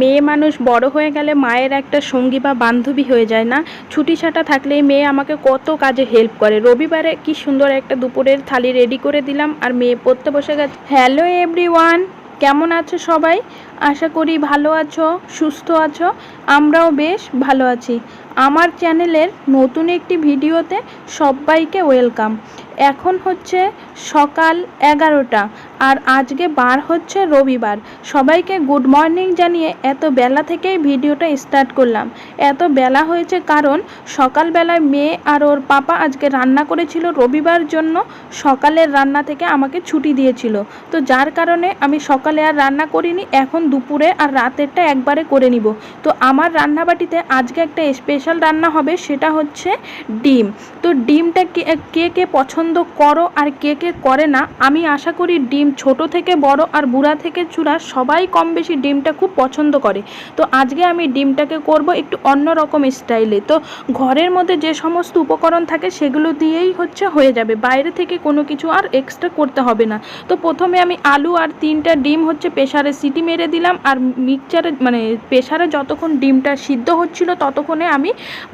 মেয়ে মানুষ বড় হয়ে গেলে মায়ের একটা সঙ্গী বা বান্ধবী হয়ে যায় না। ছুটি ছাটা থাকলেই মেয়ে আমাকে কত কাজে হেল্প করে। রবিবারে কি সুন্দর একটা দুপুরের থালি রেডি করে দিলাম আর মেয়ে পড়তে বসে গেছে। হ্যালো এভরিওয়ান কেমন আছো সবাই? আশা করি ভালো আছো, সুস্থ আছো, আমরাও বেশ ভালো আছি। আমার চ্যানেলের নতুন একটি ভিডিওতে সবাইকে ওয়েলকাম। এখন হচ্ছে সকাল এগারোটা আর আজকে বার হচ্ছে রবিবার। সবাইকে গুড মর্নিং জানিয়ে এত বেলা থেকেই ভিডিওটা স্টার্ট করলাম। এত বেলা হয়েছে কারণ সকালবেলায় মেয়ে আর ওর পাপা আজকে রান্না করেছিল রবিবার জন্য সকালের রান্না থেকে আমাকে ছুটি দিয়েছিল। তো যার কারণে আমি সকালে আর রান্না করিনি, এখন দুপুরে আর রাতেরটা একবারে করে নিব। তো আমার রান্নাবাটিতে আজকে একটা স্পেশাল রান্না হবে, সেটা হচ্ছে ডিম। তো ডিমটা কে কে পছন্দ করো আর কে কে করে না, আমি আশা করি ডিম ছোট থেকে বড় আর বুড়া থেকে চূড়া সবাই কম বেশি ডিমটা খুব পছন্দ করে। তো আজকে আমি ডিমটাকে করব একটু অন্য রকম স্টাইলে। তো ঘরের মধ্যে যে সমস্ত উপকরণ থাকে, সেগুলো দিয়েই হচ্ছে হয়ে যাবে। বাইরে থেকে কোনো কিছু আর এক্সট্রা করতে হবে না। তো প্রথমে আমি আলু আর তিনটা ডিম হচ্ছে প্রেশারে সিটি মেরে দিলাম আর মিক্সচারে মানে প্রেশারে যতক্ষণ ডিমটা সিদ্ধ হচ্ছিল ততক্ষণে আমি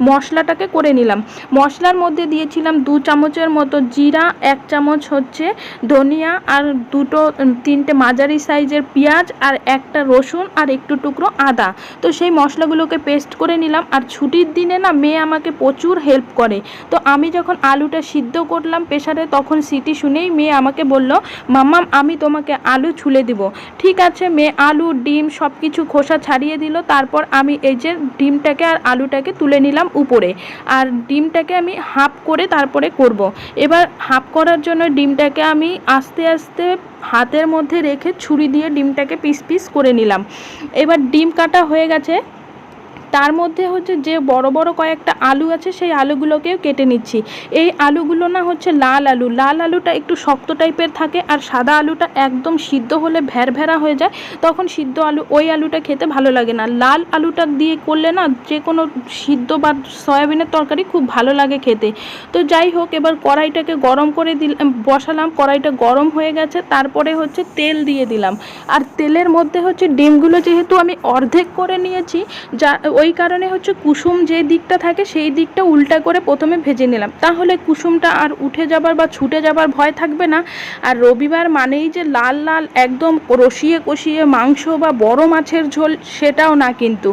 মশলাটাকে করে নিলাম। মশলার মধ্যে দিয়েছিলাম দু চামচের মতো জিরা, এক চামচ হচ্ছে ধনিয়া আর দুটো তিনটে মাঝারি সাইজের পেঁয়াজ আর একটা রসুন আর একটু টুকরো আদা। তো সেই মশলাগুলোকে পেস্ট করে নিলাম আর ছুটির দিনে না মেয়ে আমাকে প্রচুর হেল্প করে। তো আমি যখন আলুটা সিদ্ধ করলাম প্রেশারে তখন সিটি শুনেই মেয়ে আমাকে বলল, মাম্মাম, আমি তোমাকে আলু ছুলে দিব। ঠিক আছে মেয়ে, আলু ডিম সব কিছু খোসা ছাড়িয়ে দিল, তারপর আমি এই যে ডিমটাকে আর আলুটাকে তুলে নিলাম উপরে। আর ডিমটাকে আমি হাফ করে তারপরে করব। এবার হাফ করার জন্য ডিমটাকে আমি আস্তে আস্তে হাতের মধ্যে রেখে ছুরি দিয়ে ডিমটাকে পিস পিস করে নিলাম। এবার ডিম কাটা হয়ে গেছে। তার মধ্যে হচ্ছে যে বড় বড় কয়েকটা আলু আছে, সেই আলুগুলোকেও কেটে নিচ্ছি। এই আলুগুলো না হচ্ছে লাল আলু। লাল আলুটা একটু শক্ত টাইপের থাকে আর সাদা আলুটা একদম সিদ্ধ হলে ভ্যার ভ্যারভ্যারা হয়ে যায়, তখন সিদ্ধ আলু, ওই আলুটা খেতে ভালো লাগে না। লাল আলুটা দিয়ে করলে না যে কোনো সিদ্ধ বা সয়াবিনের তরকারি খুব ভালো লাগে খেতে। তো যাই হোক, এবার কড়াইটাকে গরম করে দিলাম বসালাম। কড়াইটা গরম হয়ে গেছে, তারপরে হচ্ছে তেল দিয়ে দিলাম। আর তেলের মধ্যে হচ্ছে ডিমগুলো যেহেতু আমি অর্ধেক করে নিয়েছি, যা ওই কারণে হচ্ছে কুসুম যে দিকটা থাকে সেই দিকটা উল্টা করে প্রথমে ভেজে নিলাম। তাহলে কুসুমটা আর উঠে যাবার বা ছুটে যাবার ভয় থাকবে না। আর রবিবার মানেই যে লাল লাল একদম রসিয়ে কষিয়ে মাংস বা বড় মাছের ঝোল সেটাও না কিন্তু।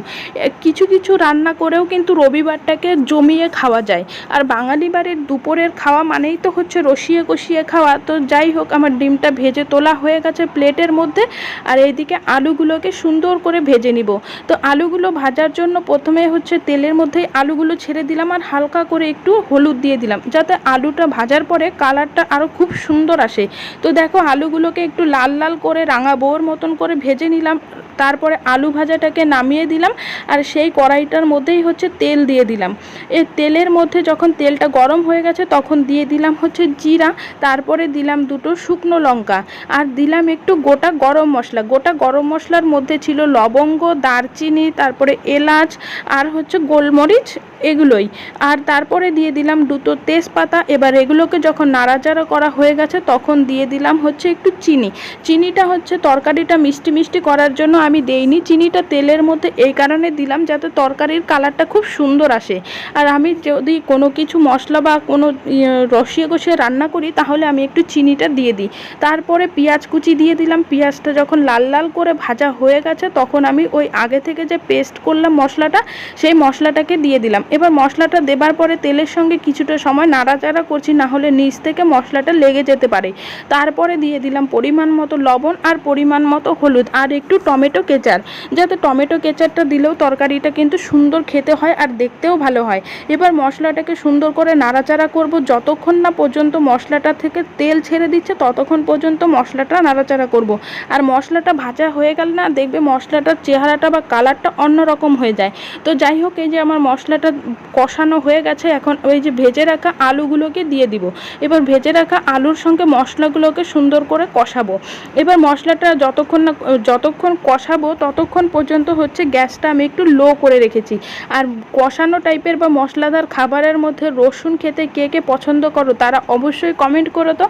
কিছু কিছু রান্না করেও কিন্তু রবিবারটাকে জমিয়ে খাওয়া যায়। আর বাঙালি বাড়ির দুপুরের খাওয়া মানেই তো হচ্ছে রসিয়ে কষিয়ে খাওয়া। তো যাই হোক, আমার ডিমটা ভেজে তোলা হয়ে গেছে প্লেটের মধ্যে। আর এইদিকে আলুগুলোকে সুন্দর করে ভেজে নিব। তো আলুগুলো ভাজার জন্য প্রথমে হচ্ছে তেলের মধ্যে আলুগুলো ছেড়ে দিলাম আর হালকা করে একটু হলুদ দিয়ে দিলাম, যাতে আলুটা ভাজার পরে কালারটা আরও খুব সুন্দর আসে। তো দেখো আলুগুলোকে একটু লাল লাল করে রাঙা বউর মতন করে ভেজে নিলাম তারপরে আলু ভাজাটাকে নামিয়ে দিলাম আর সেই কড়াইটার মধ্যেই হচ্ছে তেল দিয়ে দিলাম। এই তেলের মধ্যে যখন তেলটা গরম হয়ে গেছে তখন দিয়ে দিলাম হচ্ছে জিরা, তারপরে দিলাম দুটো শুকনো লঙ্কা আর দিলাম একটু গোটা গরম মশলা। গোটা গরম মশলার মধ্যে ছিল লবঙ্গ, দারচিনি, তারপরে এলাচ আর হচ্ছে গোলমরিচ এগুলোই। আর তারপরে দিয়ে দিলাম দুটো তেজপাতা। এবার এগুলোকে যখন নাড়াচাড়া করা হয়ে গেছে তখন দিয়ে দিলাম হচ্ছে একটু চিনি। চিনিটা হচ্ছে তরকারিটা মিষ্টি মিষ্টি করার জন্য আমি দেইনি। চিনিটা তেলের মধ্যে এই কারণে দিলাম যাতে তরকারির কালারটা খুব সুন্দর আসে। আর আমি যদি কোনো কিছু মশলা বা কোনো ইয়ে, রসিয়ে কষিয়ে রান্না করি তাহলে আমি একটু চিনিটা দিয়ে দিই। তারপরে পেঁয়াজ কুচি দিয়ে দিলাম। পেঁয়াজটা যখন লাল লাল করে ভাজা হয়ে গেছে তখন আমি ওই আগে থেকে যে পেস্ট করলাম মশলাটা সেই মশলাটাকে দিয়ে দিলাম। এবার মশলাটা দেবার পরে তেলের সঙ্গে কিছুটা সময় নাড়াচাড়া করছি, না হলে নিচ থেকে মশলাটা লেগে যেতে পারে। তারপরে দিয়ে দিলাম পরিমাণ মতো লবণ আর পরিমাণ মতো হলুদ আর একটু টমেটো কেচার। যাতে টমেটো কেচারটা দিলেও তরকারিটা কিন্তু সুন্দর খেতে হয় আর দেখতেও ভালো হয়। এবার মশলাটাকে সুন্দর করে নাড়াচাড়া করব। যতক্ষণ না পর্যন্ত মশলাটা থেকে তেল ছেড়ে দিচ্ছে, ততক্ষণ পর্যন্ত মশলাটা নাড়াচাড়া করব। আর মশলাটা ভাজা হয়ে গেল না দেখবে মশলাটার চেহারাটা বা কালারটা অন্যরকম হয়ে যায়। তো যাই হোক, এই যে আমার মশলাটা কষানো হয়ে গেছে, এখন ওই যে ভেজে রাখা আলুগুলোকে দিয়ে দিব। এবার ভেজে রাখা আলুর সঙ্গে মশলাগুলোকে সুন্দর করে কষাবো। এবার মশলাটা যতক্ষণ না, যতক্ষণ কষাবো ততক্ষণ পর্যন্ত হচ্ছে গ্যাসটা আমি একটু লো করে রেখেছি। আর কষানো টাইপের বা মশলাদার খাবারের মধ্যে রসুন খেতে কে কে পছন্দ করো তারা অবশ্যই কমেন্ট করো তো।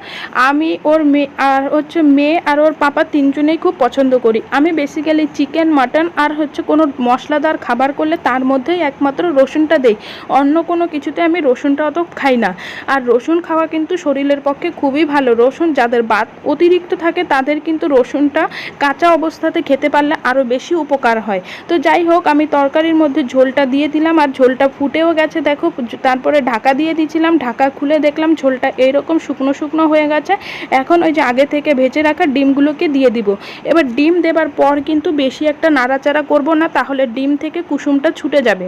আমি ওর মেয়ে আর হচ্ছে মেয়ে আর ওর পাপা তিনজনেই খুব পছন্দ করি। আমি বেসিক্যালি চিকেন মাটন আর হচ্ছে কোনো মশলাদার খাবার করলে তার মধ্যেই একমাত্র রসুনটা দেই। অন্য কোনো কিছুতে আমি রসুনটা অত খাই না। আর রসুন খাওয়া কিন্তু শরীরের পক্ষে খুবই ভালো। রসুন যাদের বাত অতিরিক্ত থাকে তাদের কিন্তু রসুনটা কাঁচা অবস্থাতে খেতে পারলে আরও বেশি উপকার হয়। তো যাই হোক, আমি তরকারির মধ্যে ঝোলটা দিয়ে দিলাম আর ঝোলটা ফুটেও গেছে। দেখো তারপরে ঢাকা দিয়ে দিয়েছিলাম। ঢাকা খুলে দেখলাম ঝোলটা এইরকম শুকনো শুকনো হয়ে গেছে। এখন ওই যে আগে থেকে ভেজে রাখা ডিমগুলোকে দিয়ে দিব। এবার ডিম দেবার পর কিন্তু বেশি একটা নাড়াচাড়া করব না, তাহলে ডিম থেকে কুসুমটা ছুটে যাবে।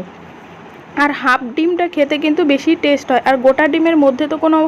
আর হাফ ডিমটা খেতে কিন্তু বেশি টেস্ট হয়। আর গোটা ডিমের মধ্যে তো কোনো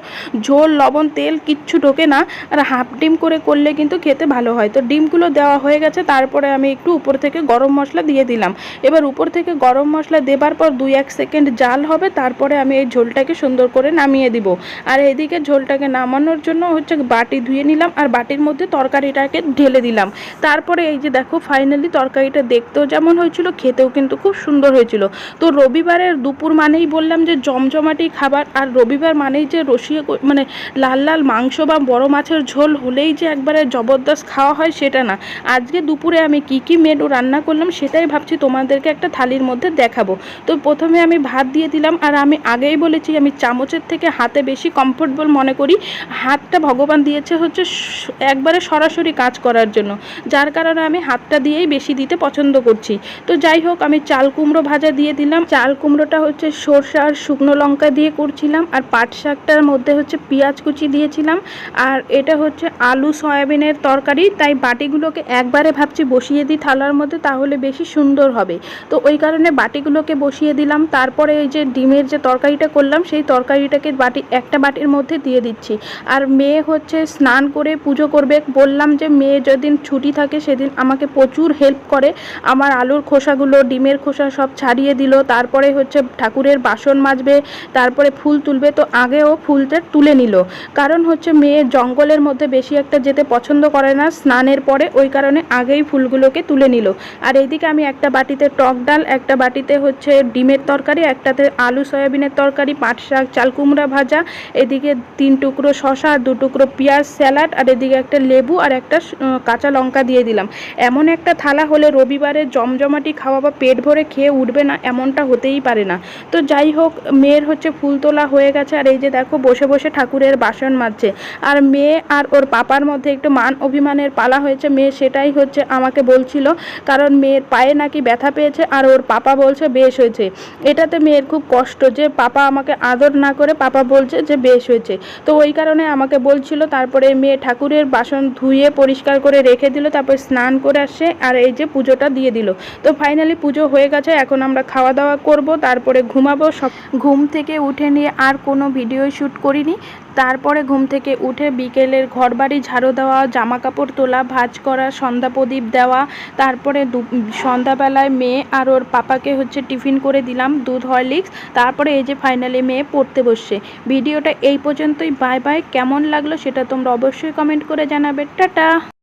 ঝোল, লবণ, তেল কিচ্ছু ঢোকে না। আর হাফ ডিম করে করলে কিন্তু খেতে ভালো হয়। তো ডিমগুলো দেওয়া হয়ে গেছে, তারপরে আমি একটু উপর থেকে গরম মশলা দিয়ে দিলাম। এবার উপর থেকে গরম মশলা দেবার পর দুই এক সেকেন্ড জাল হবে, তারপরে আমি এই ঝোলটাকে সুন্দর করে নামিয়ে দিব। আর এদিকে ঝোলটাকে নামানোর জন্য হচ্ছে বাটি ধুয়ে নিলাম, আর বাটির মধ্যে তরকারিটাকে ঢেলে দিলাম। তারপরে এই যে দেখো ফাইনালি তরকারিটা দেখতেও যেমন হয়েছিল, খেতেও কিন্তু খুব সুন্দর হয়েছিল। তো রবিবারের দুপুর মানেই বললাম যে জমজমাটি খাবার আর রবিবার মানেই যে রসিয়ে মানে লাল লাল মাংস বা বড় মাছের ঝোল হলেই যে একবারে জবরদস্ত খাওয়া হয় সেটা না। আজকে দুপুরে আমি কি কি মেনু রান্না করলাম সেটাই ভাবছি তোমাদেরকে একটা থালির মধ্যে দেখাবো। তো প্রথমে আমি ভাত দিয়ে দিলাম আর আমি আগেই বলেছি আমি চামচের থেকে হাতে বেশি কমফোর্টেবল মনে করি। হাতটা ভগবান দিয়েছে হচ্ছে একবারে সরাসরি কাজ করার জন্য। যার কারণে আমি হাতটা দিয়েই বেশি দিতে পছন্দ করছি। তো যাই হোক আমি চাল কুমড়ো ভাজা দিয়ে দিলাম। চাল কুমড়োটা হচ্ছে সর্ষে আর শুকনো লঙ্কা দিয়ে করছিলাম, আর পাট শাকটার মধ্যে হচ্ছে পেঁয়াজ কুচি দিয়েছিলাম, আর এটা হচ্ছে আলু সয়াবিনের তরকারি, তাই বাটিগুলোকে একবারে ভাবছি বসিয়ে দিই থালার মধ্যে, তাহলে বেশি সুন্দর হবে। তো ওই কারণে বাটিগুলোকে বসিয়ে দিলাম, তারপরে এই যে ডিমের যে তরকারিটা করলাম, সেই তরকারিটাকে বাটি, একটা বাটির মধ্যে দিয়ে দিচ্ছি। আর মেয়ে হচ্ছে স্নান করে পুজো করবে, বললাম যে মেয়ে যেদিন ছুটি থাকে সেদিন আমাকে প্রচুর হেল্প করে, আমার আলুর খোসাগুলো, ডিমের খোসা সব ছাড়িয়ে দিল, তারপরে হচ্ছে ঠাকুরের বাসন মাজবে, তারপরে ফুল তুলবে। তো আগেও ফুলটা তুলে নিল। কারণ হচ্ছে মেয়ে জঙ্গলের মধ্যে বেশি একটা যেতে পছন্দ করে না। স্নানের পরে ওই কারণে আগেই ফুলগুলোকে তুলে নিল। আর এইদিকে আমি একটা বাটিতে টক ডাল, একটা বাটিতে হচ্ছে ডিমের তরকারি, একটাতে আলু, সয়াবিনের তরকারি, পাট শাক, চাল কুমড়া ভাজা, এদিকে তিন টুকরো শশা দু টুকরো পেঁয়াজ স্যালাড, আর এদিকে একটা লেবু আর একটা কাঁচা লঙ্কা দিয়ে দিলাম। এমন একটা থালা হলে রবিবারে জমজমাটি খাওয়া বা পেট ভরে খেয়ে উঠবে না, এমনটা হতেই পারে না। তো যাই হোক, মেয়ের হচ্ছে ফুল তোলা হয়ে গেছে। আর এই যে দেখো, বসে বসে ঠাকুরের বাসন মাজছে। আর মেয়ে আর ওর পাপার মধ্যে একটু মান অভিমানের পালা হয়েছে। মেয়ে সেটাই হচ্ছে আমাকে বলছিল। কারণ মেয়ের পায়ে নাকি ব্যথা পেয়েছে আর ওর পাপা বলছে বেশ হয়েছে। এটাতে মেয়ের খুব কষ্ট যে পাপা আমাকে আদর না করে পাপা বলছে যে বেশ হয়েছে। তো ওই কারণে আমাকে বলছিল, তারপরে মেয়ে ঠাকুরের বাসন ধুয়ে পরিষ্কার করে রেখে দিল, তারপর স্নান করে আসে আর এই যে পুজোটা দিয়ে দিল। তো ফাইনালি পুজো হয়ে গেছে, এখন আমরা খাওয়া দাওয়া করব। তারপরে ঘুমাবো, সব ঘুম থেকে উঠে নিয়ে আর কোনো ভিডিও শ্যুট করিনি। তারপরে ঘুম থেকে উঠে বিকেলের ঘরবাড়ি ঝাড়ু দেওয়া জামা কাপড় তোলা, ভাজ করা, সন্ধ্যা প্রদীপ দেওয়া, তারপরে দু- সন্ধ্যাবেলায় মেয়ে আর ওর পাপাকে হচ্ছে টিফিন করে দিলাম, দুধ, হরলিক্স। তারপরে এই যে ফাইনালি মেয়ে পড়তে বসছে। ভিডিওটা এই পর্যন্তই, বাই বাই। কেমন লাগল সেটা তোমরা অবশ্যই কমেন্ট করে জানাবে। টাটা!